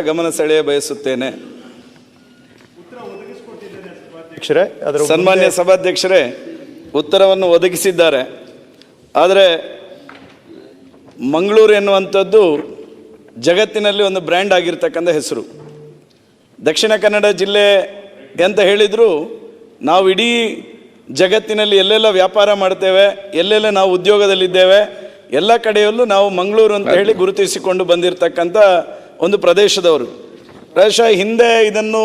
ಗಮನ ಸೆಳೆಯ ಬಯಸುತ್ತೇನೆ. ಸನ್ಮಾನ್ಯ ಸಭಾಧ್ಯಕ್ಷರೇ ಉತ್ತರವನ್ನು ಒದಗಿಸಿದ್ದಾರೆ. ಆದರೆ ಮಂಗಳೂರು ಎನ್ನುವಂಥದ್ದು ಜಗತ್ತಿನಲ್ಲಿ ಒಂದು ಬ್ರ್ಯಾಂಡ್ ಆಗಿರ್ತಕ್ಕಂಥ ಹೆಸರು. ದಕ್ಷಿಣ ಕನ್ನಡ ಜಿಲ್ಲೆ ಅಂತ ಹೇಳಿದ್ರು ನಾವು ಇಡೀ ಜಗತ್ತಿನಲ್ಲಿ ಎಲ್ಲೆಲ್ಲ ವ್ಯಾಪಾರ ಮಾಡ್ತೇವೆ ಎಲ್ಲೆಲ್ಲ ನಾವು ಉದ್ಯೋಗದಲ್ಲಿದ್ದೇವೆ ಎಲ್ಲ ಕಡೆಯಲ್ಲೂ ನಾವು ಮಂಗಳೂರು ಅಂತ ಹೇಳಿ ಗುರುತಿಸಿಕೊಂಡು ಬಂದಿರತಕ್ಕಂಥ ಒಂದು ಪ್ರದೇಶದವರು. ಪ್ರಾಯಶಃ ಹಿಂದೆ ಇದನ್ನು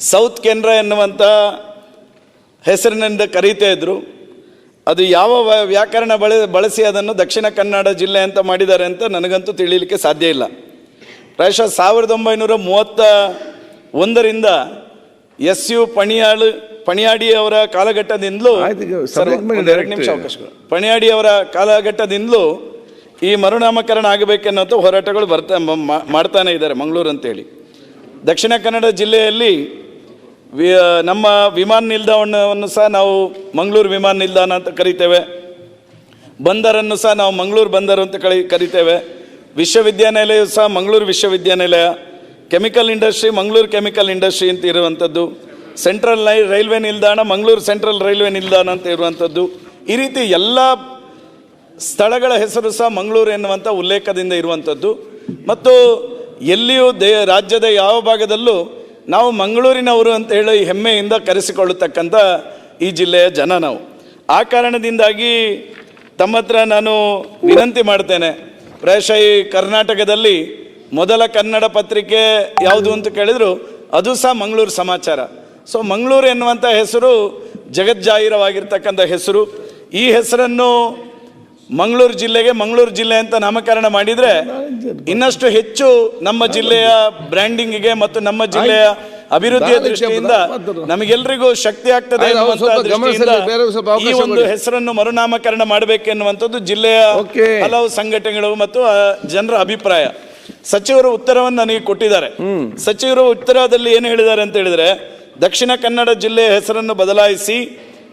ಸೌತ್ ಕೇಂದ್ರ ಎನ್ನುವಂಥ ಹೆಸರಿನಿಂದ ಕರೀತಾ ಇದ್ರು. ಅದು ಯಾವ ವ್ಯಾಕರಣ ಬಳ ಬಳಸಿ ಅದನ್ನು ದಕ್ಷಿಣ ಕನ್ನಡ ಜಿಲ್ಲೆ ಅಂತ ಮಾಡಿದ್ದಾರೆ ಅಂತ ನನಗಂತೂ ತಿಳಿಯಲಿಕ್ಕೆ ಸಾಧ್ಯ ಇಲ್ಲ. ಪ್ರಾಯಶಃ ಸಾವಿರದ ಒಂಬೈನೂರ ಮೂವತ್ತ ಒಂದರಿಂದ ಎಸ್ ಯು ಪಣಿಯಾಳು ಪಣಿಯಾಡಿ ಅವರ ಕಾಲಘಟ್ಟದಿಂದಲೂ ಎರಡು ನಿಮಿಷ ಅವಕಾಶಗಳು. ಪಣಿಯಾಡಿ ಅವರ ಕಾಲಘಟ್ಟದಿಂದಲೂ ಈ ಮರುನಾಮಕರಣ ಆಗಬೇಕೆನ್ನುವಂಥ ಹೋರಾಟಗಳು ಬರ್ತಾ ಮಾಡ್ತಾನೆ ಇದ್ದಾರೆ ಮಂಗಳೂರು ಅಂತೇಳಿ. ದಕ್ಷಿಣ ಕನ್ನಡ ಜಿಲ್ಲೆಯಲ್ಲಿ ವಿ ನಮ್ಮ ವಿಮಾನ ನಿಲ್ದಾಣವನ್ನು ಸಹ ನಾವು ಮಂಗಳೂರು ವಿಮಾನ ನಿಲ್ದಾಣ ಅಂತ ಕರಿತೇವೆ. ಬಂದರನ್ನು ಸಹ ನಾವು ಮಂಗಳೂರು ಬಂದರು ಅಂತ ಕಳಿ, ಕರಿತೇವೆ. ವಿಶ್ವವಿದ್ಯಾನಿಲಯ ಸಹ ಮಂಗಳೂರು ವಿಶ್ವವಿದ್ಯಾನಿಲಯ. Chemical industry Mangaluru chemical industry ಅಂತ ಇರುವಂಥದ್ದು. ಸೆಂಟ್ರಲ್ ರೈಲ್ವೆ ನಿಲ್ದಾಣ ಮಂಗಳೂರು ಸೆಂಟ್ರಲ್ ರೈಲ್ವೆ ನಿಲ್ದಾಣ ಅಂತ ಇರುವಂಥದ್ದು. ಈ ರೀತಿ ಎಲ್ಲ ಸ್ಥಳಗಳ ಹೆಸರು ಸಹ ಮಂಗಳೂರು ಎನ್ನುವಂಥ ಉಲ್ಲೇಖದಿಂದ ಇರುವಂಥದ್ದು ಮತ್ತು ಎಲ್ಲಿಯೂ ದೇ, ರಾಜ್ಯದ ಯಾವ ಭಾಗದಲ್ಲೂ ನಾವು ಮಂಗಳೂರಿನವರು ಅಂತ ಹೇಳಿ ಹೆಮ್ಮೆಯಿಂದ ಕರೆಸಿಕೊಳ್ಳತಕ್ಕಂಥ ಈ ಜಿಲ್ಲೆಯ ಜನ ನಾವು. ಆ ಕಾರಣದಿಂದಾಗಿ ತಮ್ಮ ಹತ್ರ ನಾನು ವಿನಂತಿ ಮಾಡ್ತೇನೆ. ಪ್ರಾಯಶಃ ಈ ಕರ್ನಾಟಕದಲ್ಲಿ ಮೊದಲ ಕನ್ನಡ ಪತ್ರಿಕೆ ಯಾವುದು ಅಂತ ಕೇಳಿದ್ರು ಅದು ಸಹ ಮಂಗಳೂರು ಸಮಾಚಾರ. ಸೊ ಮಂಗಳೂರು ಎನ್ನುವಂಥ ಹೆಸರು ಜಗಜ್ಜಾಹಿರವಾಗಿರ್ತಕ್ಕಂಥ ಹೆಸರು. ಈ ಹೆಸರನ್ನು ಮಂಗಳೂರು ಜಿಲ್ಲೆಗೆ ಮಂಗಳೂರು ಜಿಲ್ಲೆ ಅಂತ ನಾಮಕರಣ ಮಾಡಿದ್ರೆ ಇನ್ನಷ್ಟು ಹೆಚ್ಚು ನಮ್ಮ ಜಿಲ್ಲೆಯ ಬ್ರ್ಯಾಂಡಿಂಗಿಗೆ ಮತ್ತು ನಮ್ಮ ಜಿಲ್ಲೆಯ ಅಭಿವೃದ್ಧಿಯ ದೃಷ್ಟಿಯಿಂದ. ನಮಗೆಲ್ಲರಿಗೂ ಶಕ್ತಿ ಆಗ್ತದೆ ಈ ಒಂದು ಹೆಸರನ್ನು ಮರುನಾಮಕರಣ ಮಾಡಬೇಕೆನ್ನುವಂಥದ್ದು ಜಿಲ್ಲೆಯ. ಹಲವು ಸಂಘಟನೆಗಳು ಮತ್ತು ಜನರ ಅಭಿಪ್ರಾಯ ಸಚಿವರು ಉತ್ತರವನ್ನು ನನಗೆ ಕೊಟ್ಟಿದ್ದಾರೆ ಸಚಿವರು ಉತ್ತರದಲ್ಲಿ ಏನು ಹೇಳಿದ್ದಾರೆ ಅಂತ ಹೇಳಿದ್ರೆ ದಕ್ಷಿಣ ಕನ್ನಡ ಜಿಲ್ಲೆಯ ಹೆಸರನ್ನು ಬದಲಾಯಿಸಿ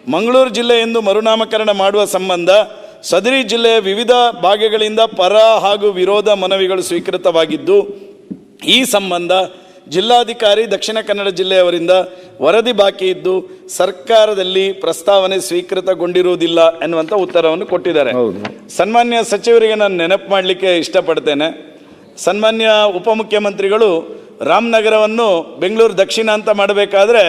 ಮಂಗಳೂರು ಜಿಲ್ಲೆ ಎಂದು ಮರುನಾಮಕರಣ ಮಾಡುವ ಸಂಬಂಧ ಸದರಿ ಜಿಲ್ಲೆಯ ವಿವಿಧ ಭಾಗಗಳಿಂದ ಪರ ಹಾಗೂ ವಿರೋಧ ಮನವಿಗಳು ಸ್ವೀಕೃತವಾಗಿದ್ದು ಈ ಸಂಬಂಧ ಜಿಲ್ಲಾಧಿಕಾರಿ ದಕ್ಷಿಣ ಕನ್ನಡ ಜಿಲ್ಲೆಯವರಿಂದ ವರದಿ ಬಾಕಿ ಇದ್ದು ಸರ್ಕಾರದಲ್ಲಿ ಪ್ರಸ್ತಾವನೆ ಸ್ವೀಕೃತಗೊಂಡಿರುವುದಿಲ್ಲ ಎನ್ನುವಂಥ ಉತ್ತರವನ್ನು ಕೊಟ್ಟಿದ್ದಾರೆ. ಸನ್ಮಾನ್ಯ ಸಚಿವರಿಗೆ ನಾನು ನೆನಪು ಮಾಡಲಿಕ್ಕೆ ಇಷ್ಟಪಡ್ತೇನೆ. ಸನ್ಮಾನ್ಯ ಉಪಮುಖ್ಯಮಂತ್ರಿಗಳು ರಾಮನಗರವನ್ನು ಬೆಂಗಳೂರು ದಕ್ಷಿಣ ಅಂತ ಮಾಡಬೇಕಾದ್ರೆ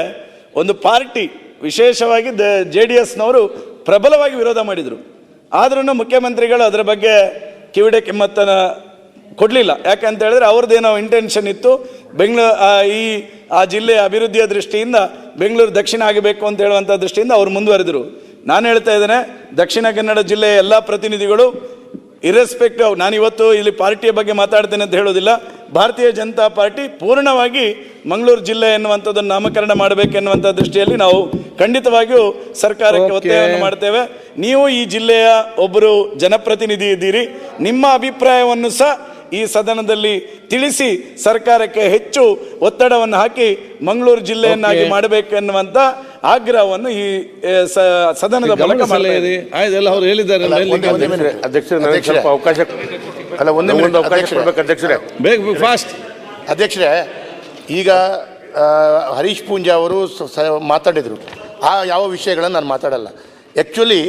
ಒಂದು ಪಾರ್ಟಿ ವಿಶೇಷವಾಗಿ ದ ಜೆ ಡಿ ಎಸ್ನವರು ಪ್ರಬಲವಾಗಿ ವಿರೋಧ ಮಾಡಿದರು. ಆದ್ರೂ ಮುಖ್ಯಮಂತ್ರಿಗಳು ಅದರ ಬಗ್ಗೆ ಕಿವಿಡೆ ಕಿಮ್ಮತ್ತನ ಕೊಡಲಿಲ್ಲ. ಯಾಕಂತ ಹೇಳಿದ್ರೆ ಅವ್ರದ್ದೇನೋ ಇಂಟೆನ್ಷನ್ ಇತ್ತು. ಬೆಂಗಳೂರು ಈ ಆ ಜಿಲ್ಲೆಯ ಅಭಿವೃದ್ಧಿಯ ದೃಷ್ಟಿಯಿಂದ ಬೆಂಗಳೂರು ದಕ್ಷಿಣ ಆಗಬೇಕು ಅಂತ ಹೇಳುವಂಥ ದೃಷ್ಟಿಯಿಂದ ಅವರು ಮುಂದುವರೆದರು. ನಾನು ಹೇಳ್ತಾ ಇದ್ದೇನೆ ದಕ್ಷಿಣ ಕನ್ನಡ ಜಿಲ್ಲೆಯ ಎಲ್ಲ ಪ್ರತಿನಿಧಿಗಳು ಇರೆಸ್ಪೆಕ್ಟ್ ನಾನು ಇವತ್ತು ಇಲ್ಲಿ ಪಾರ್ಟಿಯ ಬಗ್ಗೆ ಮಾತಾಡ್ತೇನೆ ಅಂತ ಹೇಳೋದಿಲ್ಲ. ಭಾರತೀಯ ಜನತಾ ಪಾರ್ಟಿ ಪೂರ್ಣವಾಗಿ ಮಂಗಳೂರು ಜಿಲ್ಲೆ ಎನ್ನುವಂಥದ್ದನ್ನು ನಾಮಕರಣ ಮಾಡಬೇಕೆನ್ನುವಂಥ ದೃಷ್ಟಿಯಲ್ಲಿ ನಾವು ಖಂಡಿತವಾಗಿಯೂ ಸರ್ಕಾರಕ್ಕೆ. ಒತ್ತಾಯವನ್ನು ಮಾಡ್ತೇವೆ. ನೀವು ಈ ಜಿಲ್ಲೆಯ ಒಬ್ಬರು ಜನಪ್ರತಿನಿಧಿ ಇದ್ದೀರಿ. ನಿಮ್ಮ ಅಭಿಪ್ರಾಯವನ್ನು ಸಹ ಈ ಸದನದಲ್ಲಿ ತಿಳಿಸಿ ಸರ್ಕಾರಕ್ಕೆ ಹೆಚ್ಚು ಒತ್ತಡವನ್ನು ಹಾಕಿ ಮಂಗಳೂರು ಜಿಲ್ಲೆಯನ್ನಾಗಿ ಮಾಡಬೇಕೆನ್ನುವಂತ ಮಾಡಬೇಕೆನ್ನುವಂಥ ಆಗ್ರಹವನ್ನು ಈ ಸದನದ ಮೂಲಕ. ಆಯ್ತು ಹೇಳಿದ್ದಾರೆ ಅವಕಾಶ ಅಲ್ಲ ಒಂದೇ ಅವಕಾಶ ಅಧ್ಯಕ್ಷರೇ. ಕೊಡ್ಬೇಕು ಅಧ್ಯಕ್ಷರೇ. ಬೇಗ ಫಾಸ್ಟ್ ಅಧ್ಯಕ್ಷರೇ ಈಗ ಹರೀಶ್ ಪೂಂಜಾ ಅವರು ಸ- ಸ- ಮಾತಾಡಿದರು. ಆ ಯಾವ ವಿಷಯಗಳನ್ನು ನಾನು ಮಾತಾಡಲ್ಲ. ಆ್ಯಕ್ಚುಲಿ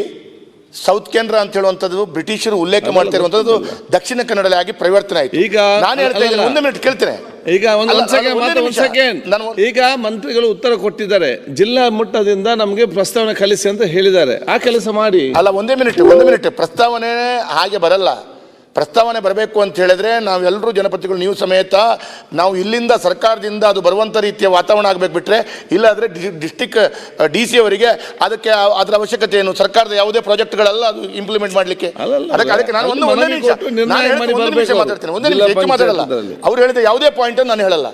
ಸೌತ್ ಕೇಂದ್ರ ಅಂತ ಹೇಳುವಂಥದ್ದು ಬ್ರಿಟಿಷರು ಉಲ್ಲೇಖ ಮಾಡ್ತಿರುವಂಥದ್ದು ದಕ್ಷಿಣ ಕನ್ನಡದಲ್ಲಿ ಆಗಿ ಪರಿವರ್ತನೆ ಆಯಿತು. ಈಗ ನಾನು ಹೇಳ್ತಾ ಇದ್ದೇನೆ ಒಂದು ಮಿನಿಟ್ ಕೇಳ್ತೇನೆ. ಈಗ ಒಂದು ಸೆಕೆಂಡ್ ಈಗ ಮಂತ್ರಿಗಳು ಉತ್ತರ ಕೊಟ್ಟಿದ್ದಾರೆ. ಜಿಲ್ಲಾ ಮಟ್ಟದಿಂದ ನಮಗೆ ಪ್ರಸ್ತಾವನೆ ಕಲಿಸಿ ಅಂತ ಹೇಳಿದ್ದಾರೆ. ಆ ಕೆಲಸ ಮಾಡಿ. ಅಲ್ಲ ಒಂದೇ ಮಿನಿಟ್ ಒಂದು ಮಿನಿಟ್ ಪ್ರಸ್ತಾವನೆ ಹಾಗೆ ಬರಲ್ಲ. ಪ್ರಸ್ತಾವನೆ ಬರಬೇಕು ಅಂತ ಹೇಳಿದ್ರೆ ನಾವೆಲ್ಲರೂ ಜನಪತಿಗಳು ನೀವು ಸಮೇತ ನಾವು ಇಲ್ಲಿಂದ ಸರ್ಕಾರದಿಂದ ಅದು ಬರುವಂಥ ರೀತಿಯ ವಾತಾವರಣ ಆಗಬೇಕು ಬಿಟ್ರೆ ಇಲ್ಲಾದರೆ ಡಿಸ್ಟಿಕ್ ಡಿ ಸಿ ಅವರಿಗೆ ಅದಕ್ಕೆ ಅದರ ಅವಶ್ಯಕತೆ ಏನು ಸರ್ಕಾರದ ಯಾವುದೇ ಪ್ರಾಜೆಕ್ಟ್ಗಳೆಲ್ಲ ಅದು ಇಂಪ್ಲಿಮೆಂಟ್ ಮಾಡಲಿಕ್ಕೆ. ಅದಕ್ಕೆ ಅದಕ್ಕೆ ನಾನು ಒಂದು ಒಂದೇ ನಿಮಿಷ. ನಿಮಿಷ ಮಾತಾಡ್ತೀನಿ ಒಂದೇ ನಿಮಿಷ ಹೆಚ್ಚು ಮಾತಾಡಲ್ಲ. ಅವ್ರು ಹೇಳಿದ ಯಾವುದೇ ಪಾಯಿಂಟ್ ನಾನು ಹೇಳಲ್ಲ.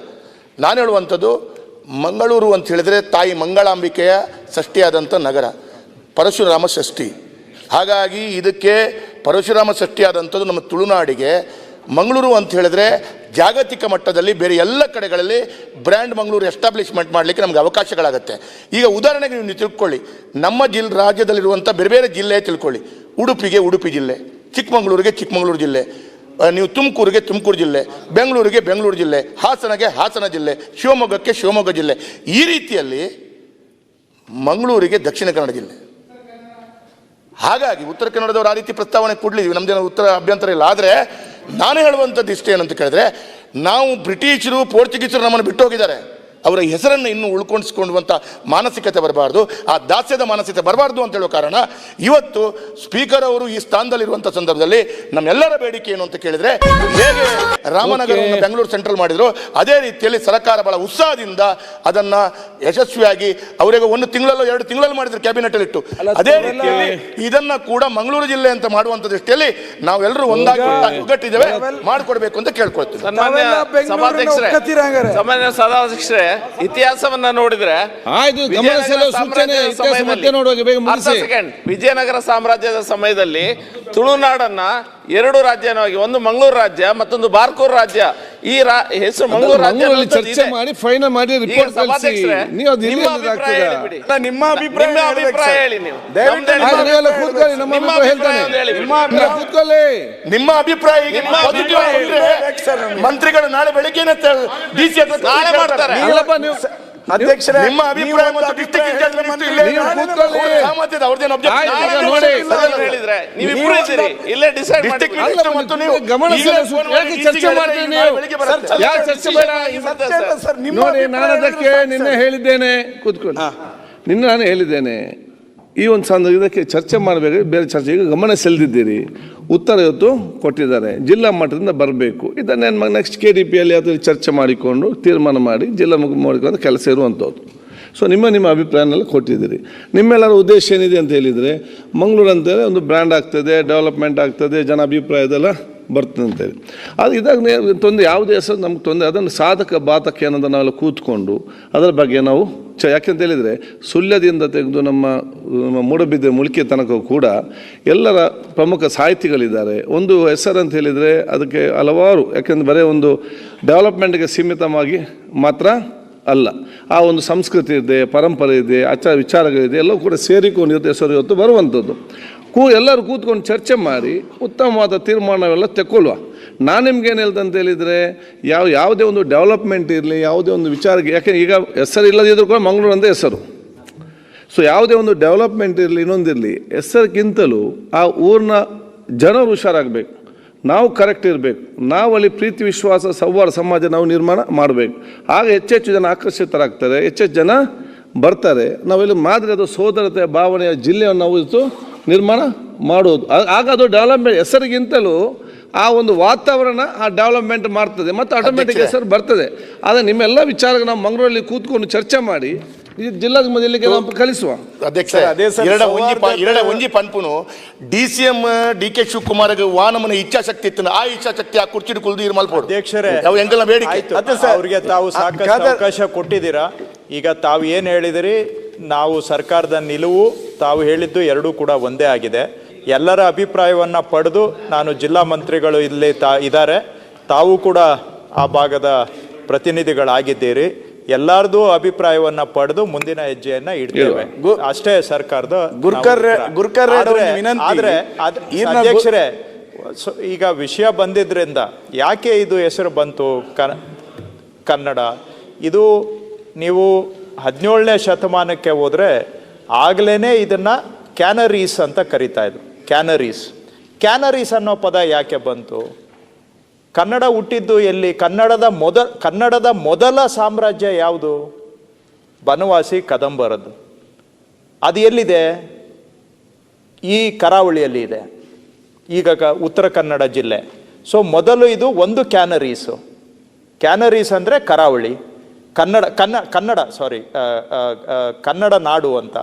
ನಾನು ಹೇಳುವಂಥದ್ದು ಮಂಗಳೂರು ಅಂತ ಹೇಳಿದ್ರೆ ತಾಯಿ ಮಂಗಳಾಂಬಿಕೆಯ ಷಷ್ಠಿಯಾದಂಥ ನಗರ ಪರಶುರಾಮ ಷಷ್ಠಿ ಹಾಗಾಗಿ ಇದಕ್ಕೆ ಪರಶುರಾಮ ಸೃಷ್ಟಿಯಾದಂಥದ್ದು ನಮ್ಮ ತುಳುನಾಡಿಗೆ. ಮಂಗಳೂರು ಅಂತ ಹೇಳಿದ್ರೆ ಜಾಗತಿಕ ಮಟ್ಟದಲ್ಲಿ ಬೇರೆ ಎಲ್ಲ ಕಡೆಗಳಲ್ಲಿ ಬ್ರ್ಯಾಂಡ್ ಮಂಗಳೂರು ಎಸ್ಟಾಬ್ಲಿಷ್ಮೆಂಟ್ ಮಾಡಲಿಕ್ಕೆ ನಮಗೆ ಅವಕಾಶಗಳಾಗುತ್ತೆ. ಈಗ ಉದಾಹರಣೆಗೆ ನೀವು ತಿಳ್ಕೊಳ್ಳಿ. ನಮ್ಮ ಜಿಲ್ ರಾಜ್ಯದಲ್ಲಿರುವಂಥ ಬೇರೆ ಬೇರೆ ಜಿಲ್ಲೆ ತಿಳ್ಕೊಳ್ಳಿ. ಉಡುಪಿಗೆ ಉಡುಪಿ ಜಿಲ್ಲೆ, ಚಿಕ್ಕಮಗಳೂರಿಗೆ ಚಿಕ್ಕಮಗಳೂರು ಜಿಲ್ಲೆ ನೀವು ತುಮಕೂರಿಗೆ ತುಮಕೂರು ಜಿಲ್ಲೆ, ಬೆಂಗಳೂರಿಗೆ ಬೆಂಗಳೂರು ಜಿಲ್ಲೆ, ಹಾಸನಗೆ ಹಾಸನ ಜಿಲ್ಲೆ, ಶಿವಮೊಗ್ಗಕ್ಕೆ ಶಿವಮೊಗ್ಗ ಜಿಲ್ಲೆ. ಈ ರೀತಿಯಲ್ಲಿ ಮಂಗಳೂರಿಗೆ ದಕ್ಷಿಣ ಕನ್ನಡ ಜಿಲ್ಲೆ. ಹಾಗಾಗಿ ಉತ್ತರ ಕನ್ನಡದವರು ಆ ರೀತಿ ಪ್ರಸ್ತಾವನೆ ಕೊಡ್ಲಿದ್ವಿ ನಮ್ದೇನೋ ಉತ್ತರ ಅಭ್ಯಂತರ ಇಲ್ಲ. ಆದರೆ ನಾನು ಹೇಳುವಂಥದ್ದು ಇಷ್ಟೇನಂತ ಕೇಳಿದ್ರೆ, ನಾವು ಬ್ರಿಟಿಷರು, ಪೋರ್ಚುಗೀಸರು ನಮ್ಮನ್ನು ಬಿಟ್ಟು ಹೋಗಿದ್ದಾರೆ. ಅವರ ಹೆಸರನ್ನು ಇನ್ನೂ ಉಳ್ಕೊಂಡಿಸ್ಕೊಂಡುವಂಥ ಮಾನಸಿಕತೆ ಬರಬಾರ್ದು ಆ ದಾಸ್ಯದ ಮಾನಸಿಕತೆ ಬರಬಾರ್ದು ಅಂತ ಹೇಳೋ ಕಾರಣ ಇವತ್ತು ಸ್ಪೀಕರ್ ಅವರು ಈ ಸ್ಥಾನದಲ್ಲಿರುವಂಥ ಸಂದರ್ಭದಲ್ಲಿ ನಮ್ಮೆಲ್ಲರ ಬೇಡಿಕೆ ಏನು ಅಂತ ಕೇಳಿದರೆ ಹೇಗೆ ರಾಮನಗರವನ್ನು ಬೆಂಗಳೂರು ಸೆಂಟ್ರಲ್ ಮಾಡಿದರು ಅದೇ ರೀತಿಯಲ್ಲಿ ಸರ್ಕಾರ ಬಹಳ ಉತ್ಸಾಹದಿಂದ ಅದನ್ನು ಯಶಸ್ವಿಯಾಗಿ ಅವರಿಗೆ ಒಂದು ತಿಂಗಳಲ್ಲೋ ಎರಡು ತಿಂಗಳಲ್ಲಿ ಮಾಡಿದ್ರು ಕ್ಯಾಬಿನೆಟ್ ಅಲ್ಲಿ ಇಟ್ಟು ಅದೇ ರೀತಿಯಲ್ಲಿ ಇದನ್ನು ಕೂಡ ಮಂಗಳೂರು ಜಿಲ್ಲೆ ಅಂತ ಮಾಡುವಂಥ ದೃಷ್ಟಿಯಲ್ಲಿ ನಾವೆಲ್ಲರೂ ಒಂದಾಗಿ ಒಗ್ಗಟ್ಟಿದ್ದೇವೆ ಮಾಡಿಕೊಡ್ಬೇಕು ಅಂತ ಕೇಳ್ಕೊಳ್ತೀವಿ. ಸನ್ಮಾನ್ಯ ಇತಿಹಾಸವನ್ನ ನೋಡಿದ್ರೆ ಆಯ್ತು, ಗಮನ ವಿಜಯನಗರ ಸೆಳೆಯುವ ಸೂಚನೆ, ಸಾಮ್ರಾಜ್ಯದ ಇತಿಹಾಸ ಸಮಯದಲ್ಲಿ- ಮತ್ತೆ ನೋಡುವಾಗ ಬೇಗ ಅರ್ಧ ಮುಗಿಸಿ. ಸೆಕೆಂಡ್ ವಿಜಯನಗರ ಸಾಮ್ರಾಜ್ಯದ ಸಮಯದಲ್ಲಿ ತುಳುನಾಡನ್ನ ಎರಡು ರಾಜ್ಯವಾಗಿ ಒಂದು ಮಂಗಳೂರು ರಾಜ್ಯ ಮತ್ತೊಂದು ಬಾರ್ಕೂರ್ ರಾಜ್ಯ ಈ ರಾ- ಹೆಸರು ಮಂಗಳೂರು ಮಂಗಳೂರಲ್ಲಿ ಚರ್ಚೆ ಮಾಡಿ ಫೈನಲ್ ಮಾಡಿ ರಿಪೋರ್ಟ್ ಕಳಿಸಿ. ನೀವು ಅದು ನಿಮ್ಮ ಅಭಿಪ್ರಾಯ ಹೇಳಿ. ನಿಮ್ಮ ಅಭಿಪ್ರಾಯ ಅಭಿಪ್ರಾಯ ಹೇಳಿ ನೀವು. ನೀವೆಲ್ಲ ಕೂತ್ಕೊಳ್ಳಿ ನಮ್ಮ ಅಭಿಪ್ರಾಯ ಹೇಳ್ತಾನೆ. ನಿಮ್ಮ ಕೂತ್ಕೊಳ್ಳಿ. ನಿಮ್ಮ ಅಭಿಪ್ರಾಯ ಮಂತ್ರಿಗಳು ನಾಳೆ ಬೆಳಿಗ್ಗೆನೆ ಡಿ ಸಿ ನಾಳೆ ಮಾಡ್ತಾರೆ. ನೀವು ಅಧ್ಯಕ್ಷರೇ ನಿಮ್ಮ ಅಭಿಪ್ರಾಯ ಮತ್ತು ಡಿಸ್ಟ್ರಿಕ್ಟ್ ಅವ್ರದ್ದೇನು ನೋಡಿ. ಹೇಳಿದ್ರೆ ಇದ್ದೀರಿ ಇಲ್ಲೇ ಡಿಸೈಡ್ ಮಾಡಿ ಡಿಸ್ಟ್ರಿಕ್ಟ್ ಮಿನಿಸ್ಟರ್ ಮತ್ತು ನೀವು ಗಮನ ಯಾಕೆ ಚರ್ಚೆ ನೀವು? ಯಾಕೆ ಚರ್ಚೆ ಬೇಡ ಸರ್, ನೋಡಿ ನಾನು ಅದಕ್ಕೆ ನಿನ್ನೆ ಹೇಳಿದ್ದೇನೆ. ಕೂತ್ಕೊಂಡು ನಿನ್ನ ನಾನು ಹೇಳಿದ್ದೇನೆ. ಈ ಒಂದು ಸಂದರ್ಭದಕ್ಕೆ ಚರ್ಚೆ ಮಾಡಬೇಕು, ಬೇರೆ ಚರ್ಚೆಗೆ ಗಮನ ಸೆಳೆದಿದ್ದೀರಿ. ಉತ್ತರ ಇವತ್ತು ಕೊಟ್ಟಿದ್ದಾರೆ. ಜಿಲ್ಲಾ ಮಟ್ಟದಿಂದ ಬರಬೇಕು. ಇದನ್ನು ಏನು ನೆಕ್ಸ್ಟ್ ಕೆ ಡಿ ಪಿಯಲ್ಲಿ ಅದು ಚರ್ಚೆ ಮಾಡಿಕೊಂಡು ತೀರ್ಮಾನ ಮಾಡಿ ಜಿಲ್ಲಾ ಮುಖ ಮಾಡಿಕೊಂಡು ಕೆಲಸ ಇರುವಂಥದ್ದು. ಸೊ ನಿಮ್ಮ ನಿಮ್ಮ ಅಭಿಪ್ರಾಯನೆಲ್ಲ ಕೊಟ್ಟಿದ್ದೀರಿ. ನಿಮ್ಮೆಲ್ಲರ ಉದ್ದೇಶ ಏನಿದೆ ಅಂತ ಹೇಳಿದರೆ ಮಂಗಳೂರು ಅಂತೇಳಿ ಒಂದು ಬ್ರ್ಯಾಂಡ್ ಆಗ್ತದೆ ಡೆವಲಪ್ಮೆಂಟ್ ಆಗ್ತದೆ, ಜನ ಅಭಿಪ್ರಾಯದೆಲ್ಲ ಬರ್ತದೆ ಅಂತೇಳಿ ಅದು ಇದಾಗ ತೊಂದರೆ, ಯಾವುದೇ ಹೆಸರು ನಮ್ಗೆ ತೊಂದರೆ, ಅದನ್ನು ಸಾಧಕ, ಬಾಧಕ ಏನಂತ ನಾವೆಲ್ಲ ಕೂತ್ಕೊಂಡು ಅದರ ಬಗ್ಗೆ ನಾವು ಚ ಯಾಕೆಂತ ಹೇಳಿದರೆ ಸುಳ್ಯದಿಂದ ತೆಗೆದು ನಮ್ಮ ನಮ್ಮ ಮೂಡಬಿದ್ದೆ ಮುಳಿಕೆ ತನಕ ಕೂಡ ಎಲ್ಲರ ಪ್ರಮುಖ ಸಾಹಿತಿಗಳಿದ್ದಾರೆ. ಒಂದು ಹೆಸರು ಅಂತ ಹೇಳಿದರೆ ಅದಕ್ಕೆ ಹಲವಾರು, ಯಾಕೆಂದರೆ ಬರೀ ಒಂದು ಡೆವಲಪ್ಮೆಂಟ್ಗೆ ಸೀಮಿತವಾಗಿ ಮಾತ್ರ ಅಲ್ಲ. ಆ ಒಂದು ಸಂಸ್ಕೃತಿ ಇದೆ, ಪರಂಪರೆ ಇದೆ, ಆಚಾರ ವಿಚಾರಗಳಿದೆ, ಎಲ್ಲವೂ ಕೂಡ ಸೇರಿಕೊಂಡು ಇವತ್ತು ಹೆಸರು ಇವತ್ತು ಬರುವಂಥದ್ದು. ಕೂ, ಎಲ್ಲರೂ ಕೂತ್ಕೊಂಡು ಚರ್ಚೆ ಮಾಡಿ ಉತ್ತಮವಾದ ತೀರ್ಮಾನವೆಲ್ಲ ತೆಕ್ಕೊಳ್ಳುವ ನಾನು ನಿಮ್ಗೇನು ಏನು ಹೇಳ್ದೆ ಅಂತ ಹೇಳಿದರೆ, ಯಾವ, ಯಾವುದೇ ಒಂದು ಡೆವಲಪ್ಮೆಂಟ್ ಇರಲಿ, ಯಾವುದೇ ಒಂದು ವಿಚಾರಕ್ಕೆ, ಯಾಕೆ ಈಗ ಹೆಸರು ಇಲ್ಲದಿದ್ದರೂ ಕೂಡ ಮಂಗಳೂರು ಅಂದರೆ ಹೆಸರು. ಸೊ ಯಾವುದೇ ಒಂದು ಡೆವಲಪ್ಮೆಂಟ್ ಇರಲಿ ಇನ್ನೊಂದಿರಲಿ ಹೆಸರಿಗಿಂತಲೂ ಆ ಊರಿನ ಜನರು ಹುಷಾರಾಗಬೇಕು. ನಾವು ಕರೆಕ್ಟ್ ಇರಬೇಕು. ನಾವಲ್ಲಿ ಪ್ರೀತಿ, ವಿಶ್ವಾಸ, ಸೌಹಾರ್ದ ಸಮಾಜ ನಾವು ನಿರ್ಮಾಣ ಮಾಡಬೇಕು. ಆಗ ಹೆಚ್ಚೆಚ್ಚು ಜನ ಆಕರ್ಷಿತರಾಗ್ತಾರೆ. ಹೆಚ್ಚೆಚ್ಚು ಜನ ಬರ್ತಾರೆ. ನಾವೆಲ್ಲಿ ಮಾದರಿ ಅದು ಸೋದರತೆ ಭಾವನೆಯ ಜಿಲ್ಲೆಯನ್ನು ನಾವು ನಿರ್ಮಾಣ ಮಾಡೋದು ಆಗ ಅದು ಡೆವಲಪ್ಮೆಂಟ್ ಹೆಸರಿಗಿಂತಲೂ ಆ ಒಂದು ವಾತಾವರಣ ಆ ಡೆವಲಪ್ಮೆಂಟ್ ಮಾಡ್ತದೆ ಮತ್ತು ಆಟೋಮೆಟಿಕ್ ಹೆಸರು ಬರ್ತದೆ. ಆದರೆ ನಿಮ್ಮೆಲ್ಲ ವಿಚಾರಗಳು ನಾವು ಮಂಗಳೂರಲ್ಲಿ ಕೂತ್ಕೊಂಡು ಚರ್ಚೆ ಮಾಡಿ ಈ ಜಿಲ್ಲಾ ಮಧ್ಯಕ್ಕೆ ನಾವು ಕಲಿಸುವ. ಅಧ್ಯಕ್ಷ ಅದೇ ಸರ್, ಎರಡ ಒಂಜಿ ಪನ್ಪುನು D C M D K ಶಿವಕುಮಾರ್ಗೆ ವಾನಮನ ಇಚ್ಛಾಶಕ್ತಿ ಇತ್ತು ಆ ಇಚ್ಛಾಶಕ್ತಿ ಆ ಕುರ್ಚಿ ಕುಲ್ದು ಇರ್ ಮಲ್ಪೋಡು. ಅಧ್ಯಕ್ಷರೇ ಅವು ಎಂಗೆಲ್ಲ ಬೇಡಿಕೆ. ಆಯ್ತು. ಅದೇ ಸರ್. ಅವ್ರಿಗೆ ತಾವು ಸಾಕಷ್ಟು ಅವಕಾಶ ಕೊಟ್ಟಿದ್ದೀರಾ? ಈಗ ತಾವು ಏನು ಹೇಳಿದಿರಿ? ನಾವು ಸರ್ಕಾರದ ನಿಲುವು ತಾವು ಹೇಳಿದ್ದು ಎರಡೂ ಕೂಡ ಒಂದೇ ಆಗಿದೆ. ಎಲ್ಲರ ಅಭಿಪ್ರಾಯವನ್ನು ಪಡೆದು ನಾನು ಜಿಲ್ಲಾ ಮಂತ್ರಿಗಳು ಇಲ್ಲಿ ತಾ ಇದ್ದಾರೆ. ತಾವು ಕೂಡ ಆ ಭಾಗದ ಪ್ರತಿನಿಧಿಗಳಾಗಿದ್ದೀರಿ. ಎಲ್ಲಾರ್ದು ಅಭಿಪ್ರಾಯವನ್ನ ಪಡೆದು ಮುಂದಿನ ಹೆಜ್ಜೆಯನ್ನ ಇಡ್ತೇವೆ. ಅಷ್ಟೇ ಸರ್ಕಾರದ ಗುರ್ಕರ್ ಆದ್ರೆ- ಅಧ್ಯಕ್ಷರೇ ಈಗ ವಿಷಯ ಬಂದಿದ್ರಿಂದ ಯಾಕೆ ಇದು ಹೆಸರು ಬಂತು? ಕನ್- ಕನ್ನಡ. ಇದು ನೀವು ಹದಿನೇಳನೇ ಶತಮಾನಕ್ಕೆ ಹೋದರೆ ಆಗಲೇ ಇದನ್ನು ಕ್ಯಾನರೀಸ್ ಅಂತ ಕರಿತಾ ಇದ್ರು. ಕ್ಯಾನರೀಸ್. ಕ್ಯಾನರೀಸ್ ಅನ್ನೋ ಪದ ಯಾಕೆ ಬಂತು? ಕನ್ನಡ ಹುಟ್ಟಿದ್ದು ಎಲ್ಲಿ? ಕನ್ನಡದ ಮೊದ, ಕನ್ನಡದ ಮೊದಲ ಸಾಮ್ರಾಜ್ಯ ಯಾವುದು? ಬನವಾಸಿ ಕದಂಬರದ್ದು. ಅದು ಎಲ್ಲಿದೆ? ಈ ಕರಾವಳಿಯಲ್ಲಿ ಇದೆ. ಈಗ ಕ- ಉತ್ತರ ಕನ್ನಡ ಜಿಲ್ಲೆ. ಸೊ ಮೊದಲು ಇದು ಒಂದು ಕ್ಯಾನರೀಸು. ಕ್ಯಾನರೀಸ್ ಅಂದರೆ ಕರಾವಳಿ. ಕನ್ನಡ, ಕನ್ನ, ಕನ್ನಡ ಸಾರಿ ಕನ್ನಡ ನಾಡು ಅಂತ.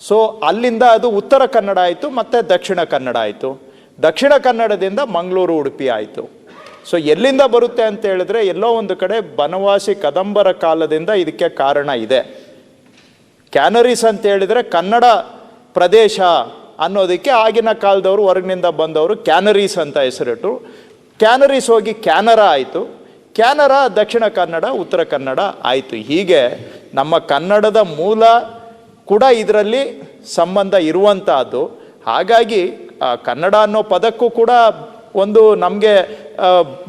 ಸೊ ಅಲ್ಲಿಂದ ಅದು ಉತ್ತರ ಕನ್ನಡ ಆಯಿತು, ಮತ್ತು ದಕ್ಷಿಣ ಕನ್ನಡ ಆಯಿತು. ದಕ್ಷಿಣ ಕನ್ನಡದಿಂದ ಮಂಗಳೂರು, ಉಡುಪಿ ಆಯಿತು. ಸೊ ಎಲ್ಲಿಂದ ಬರುತ್ತೆ ಅಂತ ಹೇಳಿದ್ರೆ, ಎಲ್ಲೋ ಒಂದು ಕಡೆ ಬನವಾಸಿ ಕದಂಬರ ಕಾಲದಿಂದ ಇದಕ್ಕೆ ಕಾರಣ ಇದೆ. ಕ್ಯಾನರೀಸ್ ಅಂತ ಹೇಳಿದ್ರೆ ಕನ್ನಡ ಪ್ರದೇಶ ಅನ್ನೋದಕ್ಕೆ ಆಗಿನ ಕಾಲದವರು, ಹೊರಗಿನಿಂದ ಬಂದವರು ಕ್ಯಾನರೀಸ್ ಅಂತ ಹೆಸರಿಟ್ಟು. ಕ್ಯಾನರೀಸ್ ಹೋಗಿ ಕ್ಯಾನರ ಆಯಿತು. ಕ್ಯಾನರ, ದಕ್ಷಿಣ ಕನ್ನಡ, ಉತ್ತರ ಕನ್ನಡ ಆಯಿತು. ಹೀಗೆ ನಮ್ಮ ಕನ್ನಡದ ಮೂಲ ಕೂಡ ಇದರಲ್ಲಿ ಸಂಬಂಧ ಇರುವಂತಹದ್ದು. ಹಾಗಾಗಿ ಕನ್ನಡ ಅನ್ನೋ ಪದಕ್ಕೂ ಕೂಡ ಒಂದು ನಮಗೆ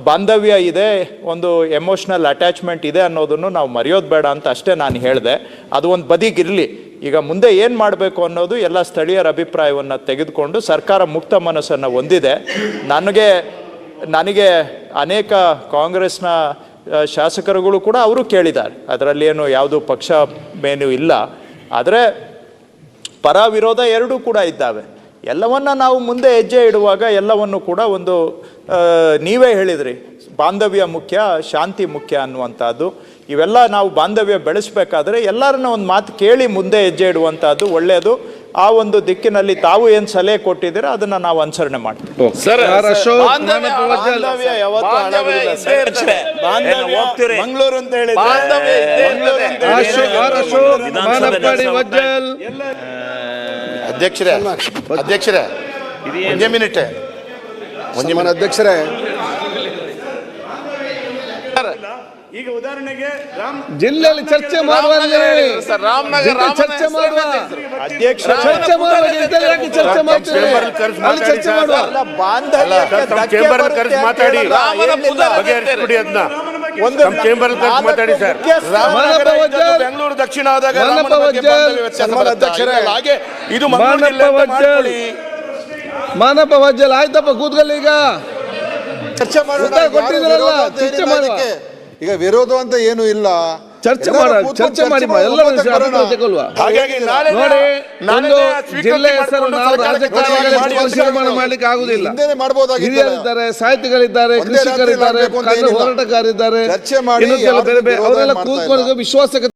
ಬಾಂಧವ್ಯ ಇದೆ, ಒಂದು ಎಮೋಷ್ನಲ್ ಅಟ್ಯಾಚ್ಮೆಂಟ್ ಇದೆ ಅನ್ನೋದನ್ನು ನಾವು ಮರೆಯೋದು ಬೇಡ ಅಂತ ಅಷ್ಟೇ ನಾನು ಹೇಳಿದೆ. ಅದು ಒಂದು ಬದಿಗಿರಲಿ ಈಗ ಮುಂದೆ ಏನು ಮಾಡಬೇಕು ಅನ್ನೋದು ಎಲ್ಲ ಸ್ಥಳೀಯರ ಅಭಿಪ್ರಾಯವನ್ನು ತೆಗೆದುಕೊಂಡು ಸರ್ಕಾರ ಮುಕ್ತ ಮನಸ್ಸನ್ನು ಹೊಂದಿದೆ. ನನಗೆ ನನಗೆ ಅನೇಕ ಕಾಂಗ್ರೆಸ್ನ ಶಾಸಕರುಗಳು ಕೂಡ ಅವರು ಕೇಳಿದ್ದಾರೆ. ಅದರಲ್ಲಿ ಏನು ಯಾವುದು ಪಕ್ಷ ಮೇನು ಇಲ್ಲ. ಆದರೆ ಪರ ವಿರೋಧ ಎರಡೂ ಕೂಡ ಇದ್ದಾವೆ. ಎಲ್ಲವನ್ನ ನಾವು ಮುಂದೆ ಹೆಜ್ಜೆ ಇಡುವಾಗ ಎಲ್ಲವನ್ನು ಕೂಡ ಒಂದು ನೀವೇ ಹೇಳಿದ್ರಿ. ಬಾಂಧವ್ಯ ಮುಖ್ಯ, ಶಾಂತಿ ಮುಖ್ಯ ಅನ್ನುವಂಥದ್ದು. ಇವೆಲ್ಲ ನಾವು ಬಾಂಧವ್ಯ ಬೆಳೆಸಬೇಕಾದ್ರೆ ಎಲ್ಲರನ್ನ ಒಂದು ಮಾತು ಕೇಳಿ ಮುಂದೆ ಹೆಜ್ಜೆ ಇಡುವಂಥದ್ದು ಒಳ್ಳೆಯದು ಆ ಒಂದು ದಿಕ್ಕಿನಲ್ಲಿ ತಾವು ಏನು ಸಲಹೆ ಕೊಟ್ಟಿದ್ದೀರ ಅದನ್ನ ನಾವು ಅನುಸರಣೆ ಮಾಡ್ತೀವಿ ಮಂಗಳೂರು ಅಂತ ವಜ್ಜಲ್ ಅಧ್ಯಕ್ಷರೇ ಅಧ್ಯಕ್ಷರೇ ಒಂದೇ ಮಿನಿಟ್ ಅಧ್ಯಕ್ಷರೇ ಈಗ ಉದಾಹರಣೆಗೆ ರಾಮ್ ಜಿಲ್ಲೆಯಲ್ಲಿ ಚರ್ಚೆ ಮಾಡುವ ರಾಮನಗರ ಚರ್ಚೆ ಮಾಡುವ ಅಧ್ಯಕ್ಷ ಚರ್ಚೆ ಮಾಡುವ ಯಾಕೆ ಚರ್ಚೆ ಮಾಡ್ತಾರೆ? ಅಲ್ಲಿ ಚರ್ಚೆ ಮಾಡುವ. ಕರೆಸಿ ಮಾತಾಡಿ. ಬಗೆಹರಿಸ್ಬಿಡಿ ಅದನ್ನ ಒಂದು ನಮ್ಮ ಚೇಂಬರ್ ಮಾತಾಡಿ ಸರ್. ಬೆಂಗಳೂರು ದಕ್ಷಿಣ ಆದಾಗ ಅಧ್ಯಕ್ಷರೇ. ಹಾಗೆ ಇದು. ಮಾನಪ್ಪ ವಜ್ಜಲ್ ಆಯ್ತಪ್ಪ ಕೂತ್ಕಲ್ಲ ಈಗ. ಚರ್ಚೆ ಮಾಡಿ ಕೊಟ್ಟಿದ್ರಲ್ಲ, ಚರ್ಚೆ. ಅದಕ್ಕೆ. ಈಗ ವಿರೋಧ ಅಂತ ಏನು ಇಲ್ಲ. ಚರ್ಚೆ ಮಾಡ ಚರ್ಚೆ ಮಾಡಿ ಎಲ್ಲ ಎಲ್ಲರೂ ತಗೊಳ್ಳುವ ಹಾಗಾಗಿ ನಾಳೆ ನೋಡಿ ನಾಳೆ ಜಿಲ್ಲೆ ಹೆಸರು ನಾವು ಮಾಡಿ ಪರಿಶೀಲನೆ ಮಾಡ್ಲಿಕ್ಕೆ ಆಗುದಿಲ್ಲ. ಹಿರಿಯರಿದ್ದಾರೆ ಸಾಹಿತಿಗಳಿದ್ದಾರೆ ಕೃಷಿಕರಿದ್ದಾರೆ. ಹೋರಾಟಗಾರಿದ್ದಾರೆ. ಚರ್ಚೆ ಮಾಡಿ ಅವರೆಲ್ಲ ಕೂತ್ಕೊಂಡು. ವಿಶ್ವಾಸಕ್ಕೆ